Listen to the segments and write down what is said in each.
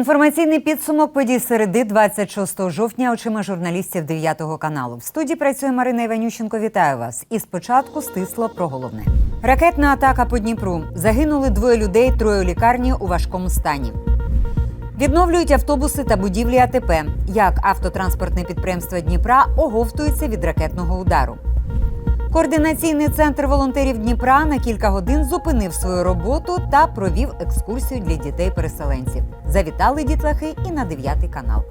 Інформаційний підсумок подій середи 26 жовтня очима журналістів 9 каналу. В студії працює Марина Іванющенко. Вітаю вас. І спочатку стисло про головне. Ракетна атака по Дніпру. Загинули двоє людей, троє у лікарні у важкому стані. Відновлюють автобуси та будівлі АТП. Як автотранспортне підприємство Дніпра оговтується від ракетного удару. Координаційний центр волонтерів Дніпра на кілька годин зупинив свою роботу та провів екскурсію для дітей-переселенців. Завітали дітлахи і на 9 канал.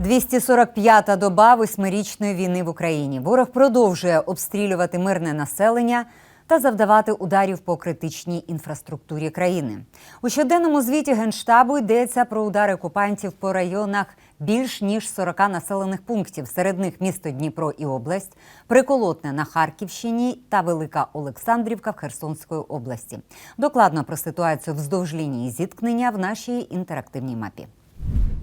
245-та доба восьмирічної війни в Україні. Ворог продовжує обстрілювати мирне населення та завдавати ударів по критичній інфраструктурі країни. У щоденному звіті генштабу йдеться про удари окупантів по районах більш ніж 40 населених пунктів. Серед них місто Дніпро і область, Приколотне на Харківщині та Велика Олександрівка в Херсонської області. Докладно про ситуацію вздовж лінії зіткнення в нашій інтерактивній мапі.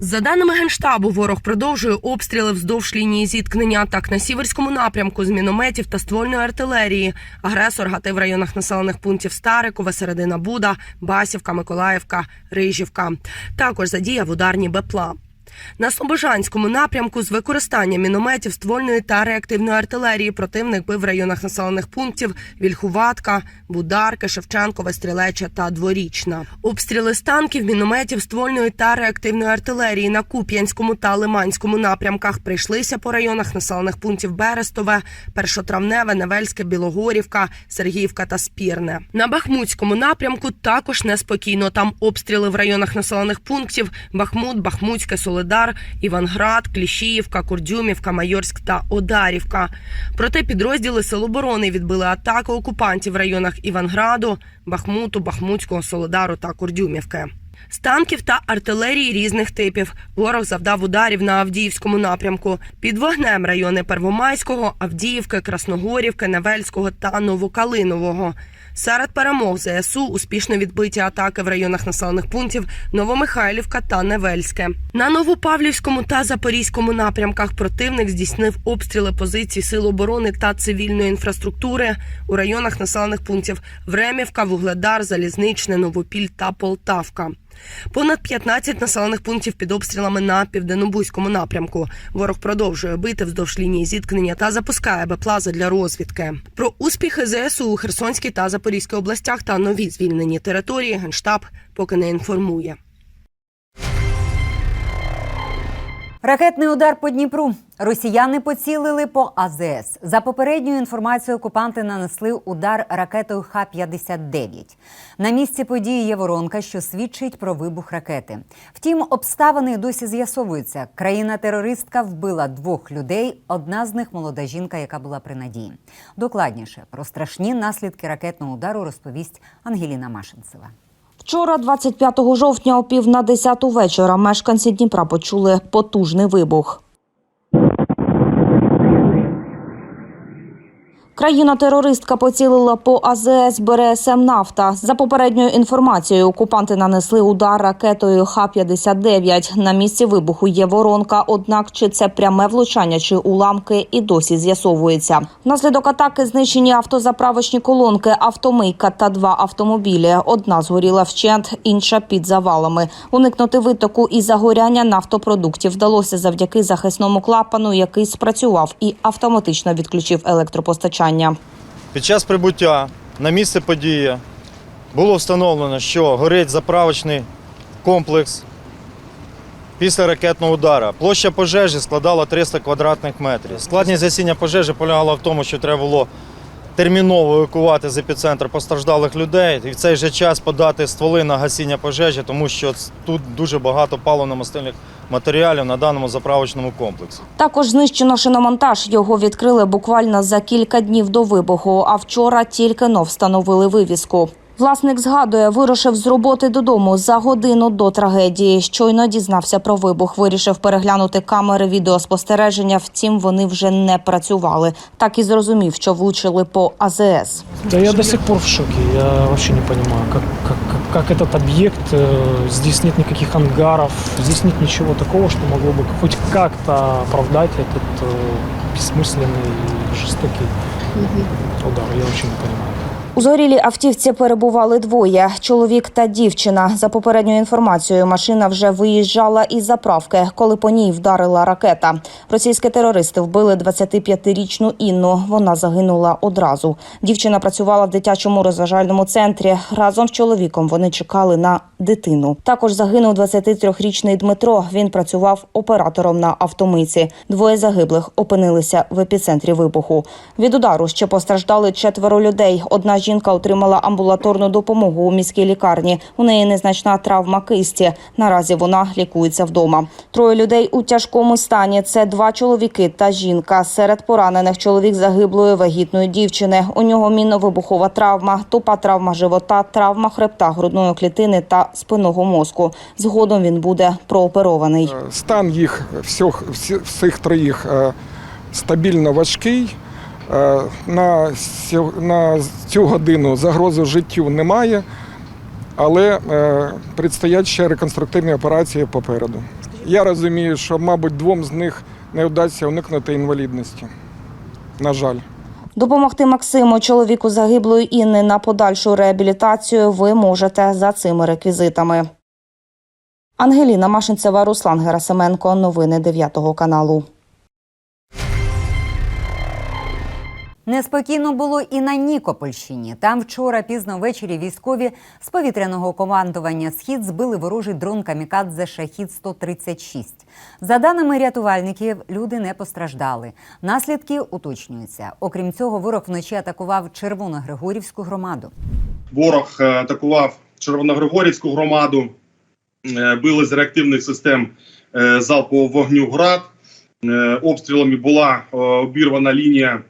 За даними генштабу, ворог продовжує обстріли вздовж лінії зіткнення. Так на сіверському напрямку з мінометів та ствольної артилерії. Агресор гатив в районах населених пунктів Старикове, Середина Буда, Басівка, Миколаївка, Рижівка. Також задіяв ударні БПЛА. На Слобожанському напрямку з використанням мінометів ствольної та реактивної артилерії противник бив в районах населених пунктів Вільхуватка, Бударки, Шевченкове, Стрілеча та Дворічна. Обстріли з танків, мінометів ствольної та реактивної артилерії на Куп'янському та Лиманському напрямках прийшлися по районах населених пунктів Берестове, Першотравневе, Невельське, Білогорівка, Сергіївка та Спірне. На Бахмутському напрямку також неспокійно. Там обстріли в районах населених пунктів Бахмут, Бахмутське, Солидар, Іванград, Кліщіївка, Курдюмівка, Майорськ та Одарівка. Проте підрозділи Сил оборони відбили атаку окупантів в районах Іванграду, Бахмуту, Бахмутського, Солидару та Курдюмівки. З танків та артилерії різних типів ворог завдав ударів на Авдіївському напрямку. Під вогнем райони Первомайського, Авдіївки, Красногорівки, Невельського та Новокалинового. Серед перемог ЗСУ успішно відбиті атаки в районах населених пунктів Новомихайлівка та Невельське. На Новопавлівському та Запорізькому напрямках противник здійснив обстріли позицій сил оборони та цивільної інфраструктури у районах населених пунктів Времівка, Вугледар, Залізничне, Новопіль та Полтавка. Понад 15 населених пунктів під обстрілами на південнобузькому напрямку. Ворог продовжує бити вздовж лінії зіткнення та запускає беплази для розвідки. Про успіхи ЗСУ у Херсонській та Запорізькій областях та нові звільнені території генштаб поки не інформує. Ракетний удар по Дніпру. Росіяни поцілили по АЗС. За попередньою інформацією, окупанти нанесли удар ракетою Х-59. На місці події є воронка, що свідчить про вибух ракети. Втім, обставини досі з'ясовуються. Країна-терористка вбила двох людей. Одна з них молода жінка, яка була при надії. Докладніше про страшні наслідки ракетного удару розповість Ангеліна Машинцева. Вчора, 25 жовтня, о пів на 10 вечора, мешканці Дніпра почули потужний вибух. Країна-терористка поцілила по АЗС БРСМ «Нафта». За попередньою інформацією, окупанти нанесли удар ракетою Х-59. На місці вибуху є воронка, однак чи це пряме влучання, чи уламки, і досі з'ясовується. Внаслідок атаки знищені автозаправочні колонки, автомийка та два автомобілі. Одна згоріла вщент, інша під завалами. Уникнути витоку і загоряння нафтопродуктів вдалося завдяки захисному клапану, який спрацював і автоматично відключив електропостачання. Під час прибуття на місце події було встановлено, що горить заправочний комплекс після ракетного удара. Площа пожежі складала 300 квадратних метрів. Складність гасіння пожежі полягала в тому, що треба було терміново евакувати з епіцентру постраждалих людей і в цей же час подати стволи на гасіння пожежі, тому що тут дуже багато паливно-мастильних матеріалів на даному заправочному комплексі. Також знищено шиномонтаж. Його відкрили буквально за кілька днів до вибуху. А вчора тільки но встановили вивіску. Власник згадує, вирушив з роботи додому за годину до трагедії. Щойно дізнався про вибух. Вирішив переглянути камери відеоспостереження. Втім, вони вже не працювали. Так і зрозумів, що влучили по АЗС. Да я до сих пор в шоке. Я вообще не понимаю, как, как, как, как этот объект, э, здесь нет никаких ангаров, здесь нет ничего такого, что могло бы хоть как-то оправдать этот э, бессмысленный и жестокий удар. Я вообще не понимаю. У згорілій автівці перебували двоє чоловік та дівчина. За попередньою інформацією, машина вже виїжджала із заправки, коли по ній вдарила ракета. Російські терористи вбили 25-річну Інну. Вона загинула одразу. Дівчина працювала в дитячому розважальному центрі. Разом з чоловіком вони чекали на дитину. Також загинув 23-річний Дмитро. Він працював оператором на автомийці. Двоє загиблих опинилися в епіцентрі вибуху. Від удару ще постраждали четверо людей. Одна жінка отримала амбулаторну допомогу у міській лікарні. У неї незначна травма кисті. Наразі вона лікується вдома. Троє людей у тяжкому стані. Це два чоловіки та жінка. Серед поранених чоловік загиблої вагітної дівчини. У нього мінно-вибухова травма, тупа травма живота, травма хребта, грудної клітини та спинного мозку. Згодом він буде прооперований. Е, Стан їх всіх, всі- всіх троїх е, стабільно важкий. Е, На, на цю годину загрози життю немає, але е, предстоять ще реконструктивні операції попереду. Я розумію, що, мабуть, двом з них не вдасться уникнути інвалідності. На жаль. Допомогти Максиму, чоловіку загиблої Інни, на подальшу реабілітацію ви можете за цими реквізитами. Ангеліна Машинцева, Руслан Герасименко. Новини 9 каналу. Неспокійно було і на Нікопольщині. Там вчора пізно ввечері військові з повітряного командування Схід збили ворожий дрон камікадзе Шахід 136 За даними рятувальників, люди не постраждали. Наслідки уточнюються. Окрім цього, ворог вночі атакував Червоногригорівську громаду. Ворог е, атакував Червоногригорівську громаду, е, били з реактивних систем е, залпового вогню ГРАД. Обстрілами була обірвана лінія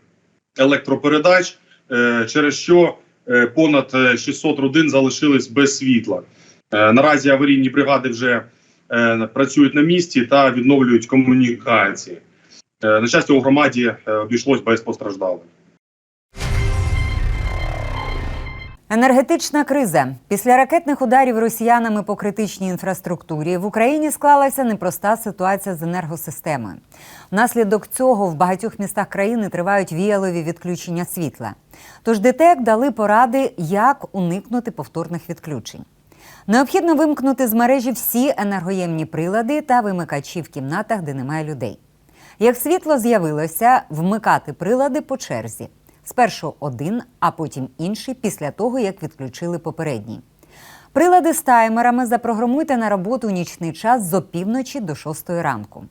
електропередач, е, через що е, понад е, 600 родин залишились без світла. Е, Наразі аварійні бригади вже е, працюють на місці та відновлюють комунікації. Е, На щастя, у громаді е, обійшлось без постраждалих. Енергетична криза після ракетних ударів росіянами по критичній інфраструктурі в Україні склалася непроста ситуація з енергосистемою. Внаслідок цього в багатьох містах країни тривають віялові відключення світла. Тож ДТЕК дали поради, як уникнути повторних відключень. Необхідно вимкнути з мережі всі енергоємні прилади та вимикачі в кімнатах, де немає людей. Як світло з'явилося, вмикати прилади по черзі. Спершу один, а потім інший після того, як відключили попередній. Прилади з таймерами запрограмуйте на роботу у нічний час з опівночі до 6 ранку.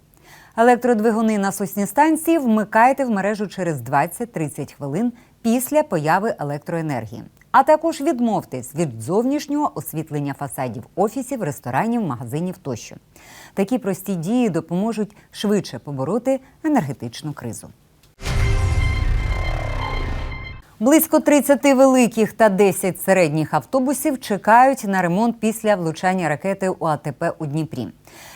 Електродвигуни насосні станції вмикайте в мережу через 20-30 хвилин після появи електроенергії. А також відмовтесь від зовнішнього освітлення фасадів офісів, ресторанів, магазинів тощо. Такі прості дії допоможуть швидше побороти енергетичну кризу. Близько 30 великих та 10 середніх автобусів чекають на ремонт після влучання ракети у АТП у Дніпрі.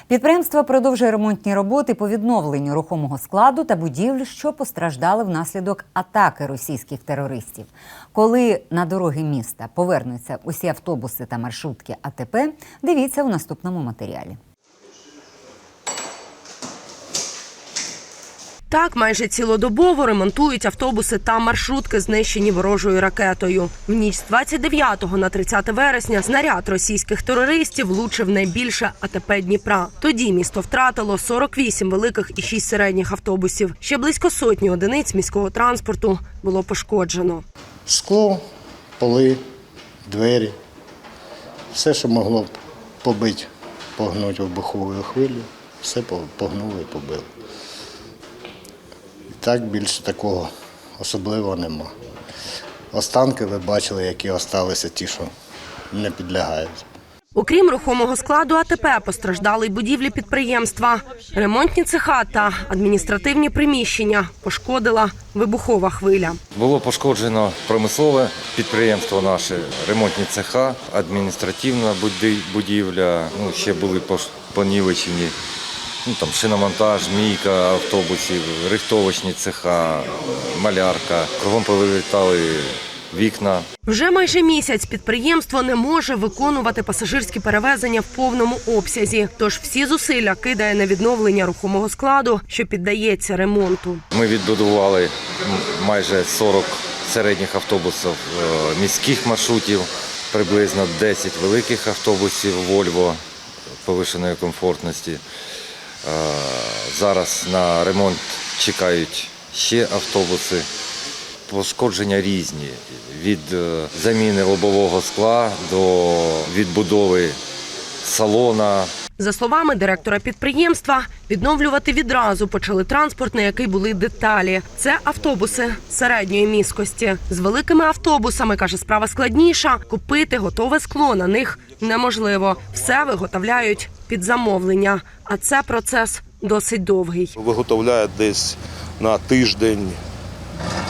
Підприємство продовжує ремонтні роботи по відновленню рухомого складу та будівель, що постраждали внаслідок атаки російських терористів. Коли на дороги міста повернуться усі автобуси та маршрутки АТП, дивіться у наступному матеріалі. Так, майже цілодобово ремонтують автобуси та маршрутки, знищені ворожою ракетою. В ніч з 29 на 30 вересня снаряд російських терористів влучив найбільше АТП Дніпра. Тоді місто втратило 48 великих і 6 середніх автобусів. Ще близько сотні одиниць міського транспорту було пошкоджено. Скло, поли, двері. Все, що могло побити, погнути вибуховою хвилю, все по- погнули і побили. Так більше такого особливого нема. Останки ви бачили, які залишилися ті, що не підлягають. Окрім рухомого складу АТП постраждали й будівлі підприємства. Ремонтні цеха та адміністративні приміщення пошкодила вибухова хвиля. Було пошкоджено промислове підприємство наше, ремонтні цеха, адміністративна будівля. Ну, ще були понівечені ну, там, шиномонтаж, мійка автобусів, рихтовочні цеха, малярка. Кругом повилітали вікна. Вже майже місяць підприємство не може виконувати пасажирські перевезення в повному обсязі. Тож всі зусилля кидає на відновлення рухомого складу, що піддається ремонту. Ми відбудували майже 40 середніх автобусів е, міських маршрутів, приблизно 10 великих автобусів Volvo повишеної комфортності. Е, Зараз на ремонт чекають ще автобуси. Пошкодження різні від е, заміни лобового скла до відбудови салона. За словами директора підприємства, відновлювати відразу почали транспорт, на який були деталі. Це автобуси середньої міськості. З великими автобусами каже, справа складніша. Купити готове скло на них неможливо. Все виготовляють під замовлення. А це процес досить довгий. виготовляє десь на тиждень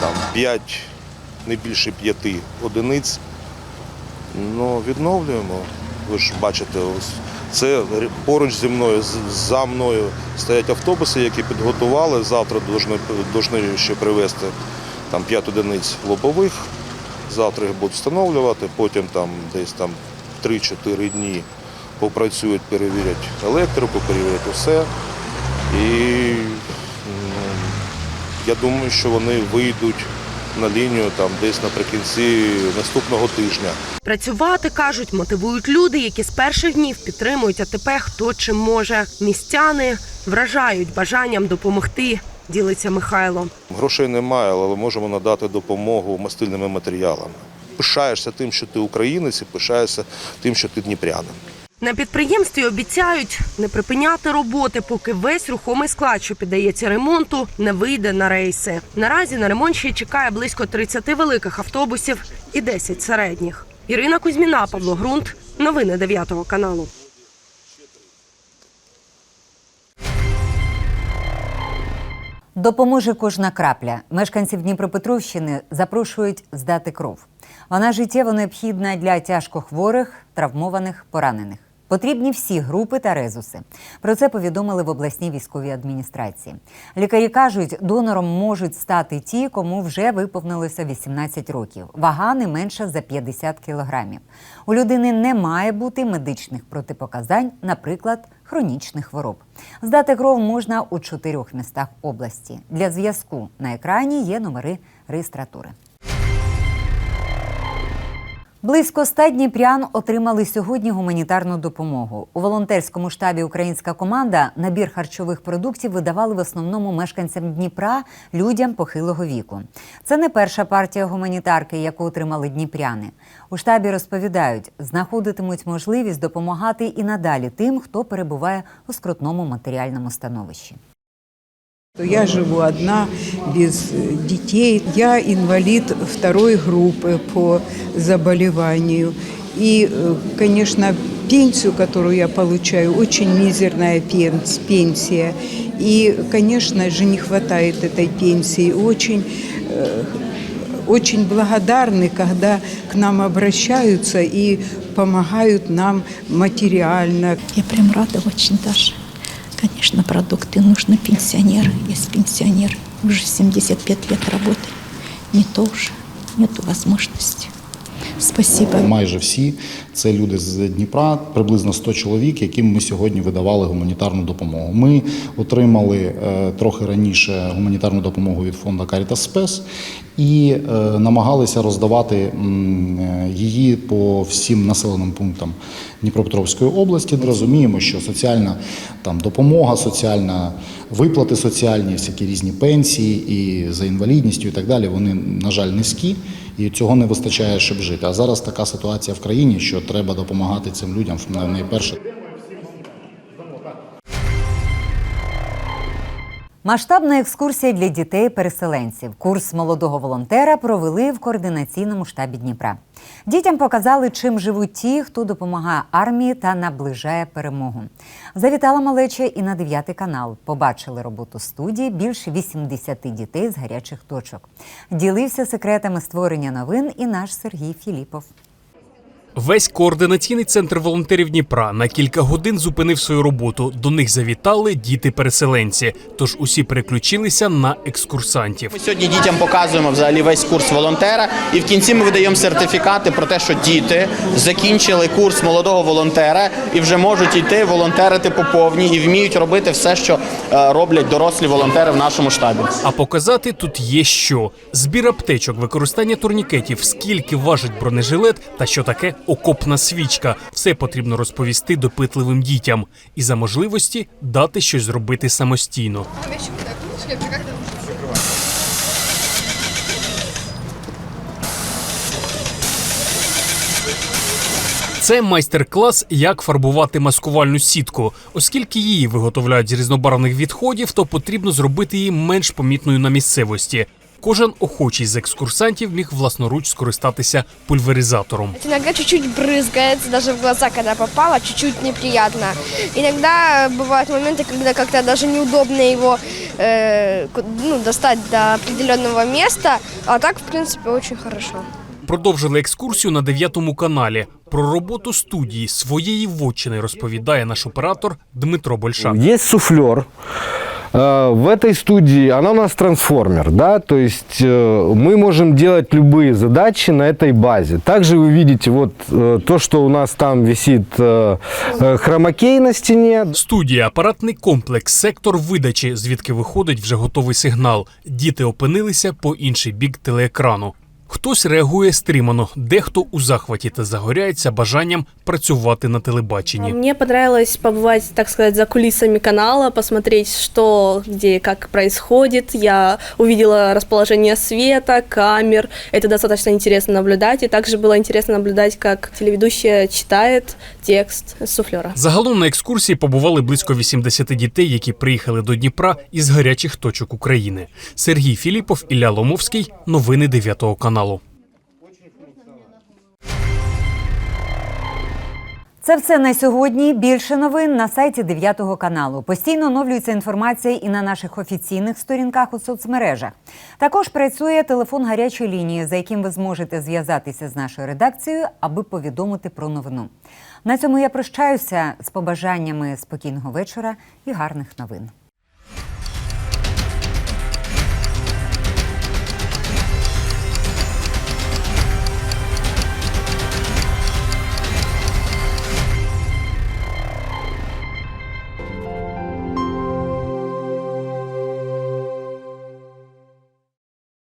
там, 5, не більше 5 одиниць. Ну, відновлюємо. Ви ж бачите, ось це поруч зі мною, за мною стоять автобуси, які підготували. Завтра повинні ще привезти там 5 одиниць лобових. Завтра їх будуть встановлювати, потім там десь там 3-4 дні попрацюють, перевірять електрику, перевірять усе. І ну, я думаю, що вони вийдуть на лінію там десь наприкінці наступного тижня. Працювати кажуть, мотивують люди, які з перших днів підтримують АТП хто чим може. Містяни вражають бажанням допомогти. Ділиться Михайло. Грошей немає, але можемо надати допомогу мастильними матеріалами. Пишаєшся тим, що ти українець, і пишаєшся тим, що ти дніпрянин. На підприємстві обіцяють не припиняти роботи, поки весь рухомий склад, що піддається ремонту, не вийде на рейси. Наразі на ремонт ще чекає близько 30 великих автобусів і 10 середніх. Ірина Кузьміна, Павло Грунт. Новини 9 каналу. Допоможе кожна крапля. Мешканців Дніпропетровщини запрошують здати кров. Вона життєво необхідна для тяжкохворих, травмованих, поранених. Потрібні всі групи та резуси. Про це повідомили в обласній військовій адміністрації. Лікарі кажуть, донором можуть стати ті, кому вже виповнилося 18 років. Вага не менша за 50 кілограмів. У людини не має бути медичних протипоказань, наприклад, хронічних хвороб. Здати кров можна у чотирьох містах області. Для зв'язку на екрані є номери реєстратури. Близько ста дніпрян отримали сьогодні гуманітарну допомогу. У волонтерському штабі українська команда набір харчових продуктів видавали в основному мешканцям Дніпра, людям похилого віку. Це не перша партія гуманітарки, яку отримали дніпряни. У штабі розповідають, знаходитимуть можливість допомагати і надалі тим, хто перебуває у скрутному матеріальному становищі. Я живу одна, без э, детей. Я инвалид второй группы по заболеванию. И, э, конечно, пенсию, которую я получаю, очень мизерная пенс- пенсия. И, конечно же, не хватает этой пенсии. Очень э, очень благодарны, когда к нам обращаются и помогают нам материально. Я прям рада очень даже. Конечно, продукты нужны пенсионеры. Есть пенсионер, уже 75 лет работает. Не то уже, нету возможности. Спасибо. Майже всі це люди з Дніпра, приблизно 100 чоловік, яким ми сьогодні видавали гуманітарну допомогу. Ми отримали е, трохи раніше гуманітарну допомогу від фонду Caritas Spes і е, намагалися роздавати е, її по всім населеним пунктам Дніпропетровської області. Розуміємо, що соціальна там допомога, соціальна виплати соціальні, всякі різні пенсії і за інвалідністю і так далі. Вони на жаль низькі. І цього не вистачає, щоб жити. А зараз така ситуація в країні, що треба допомагати цим людям найперше. Масштабна екскурсія для дітей-переселенців. Курс молодого волонтера провели в координаційному штабі Дніпра. Дітям показали, чим живуть ті, хто допомагає армії та наближає перемогу. Завітала малеча і на 9 канал. Побачили роботу студії більше 80 дітей з гарячих точок. Ділився секретами створення новин і наш Сергій Філіпов. Весь координаційний центр волонтерів Дніпра на кілька годин зупинив свою роботу. До них завітали діти-переселенці. Тож усі переключилися на екскурсантів. Ми сьогодні дітям показуємо взагалі весь курс волонтера, і в кінці ми видаємо сертифікати про те, що діти закінчили курс молодого волонтера і вже можуть йти волонтерити по повній і вміють робити все, що е, роблять дорослі волонтери в нашому штабі. А показати тут є що: збір аптечок, використання турнікетів, скільки важить бронежилет та що таке окопна свічка. Все потрібно розповісти допитливим дітям і за можливості дати щось зробити самостійно. Це майстер-клас, як фарбувати маскувальну сітку. Оскільки її виготовляють з різнобарвних відходів, то потрібно зробити її менш помітною на місцевості. Кожен охочий з екскурсантів міг власноруч скористатися пульверизатором. Иногда чуть-чуть брызгается, даже в глаза, когда попало, чуть-чуть неприятно. Иногда бывают моменты, когда как-то даже неудобно его э, ку- ну, достать до определенного места, а так, в принципе, очень хорошо. Продовжили екскурсію на дев'ятому каналі. Про роботу студії своєї вотчини розповідає наш оператор Дмитро Большак. Есть суфлер. Э, В этой студии она у нас трансформер, да, то есть э, мы можем делать любые задачи на этой базе. Также вы видите вот э, то, что у нас там висит э, э, хромакей на стене. Студія, апаратний комплекс, сектор видачі, звідки виходить вже готовий сигнал. Діти опинилися по інший бік телеекрану. Хтось реагує стримано, дехто у захваті та загоряється бажанням працювати на телебаченні. Мне понравилось побывать, так сказать, за кулисами канала, посмотреть, что, где, как происходит. Я увидела расположение света, камер. Это достаточно интересно наблюдать. И также было интересно наблюдать, как телеведущая читает текст с суфлера. Загалом на екскурсії побували близько 80 дітей, які приїхали до Дніпра із гарячих точок України. Сергій Філіпов, Ілля Ломовський. Новини 9 каналу. Це все на сьогодні. Більше новин на сайті 9 каналу. Постійно оновлюється інформація і на наших офіційних сторінках у соцмережах. Також працює телефон гарячої лінії, за яким ви зможете зв'язатися з нашою редакцією, аби повідомити про новину. На цьому я прощаюся з побажаннями спокійного вечора і гарних новин.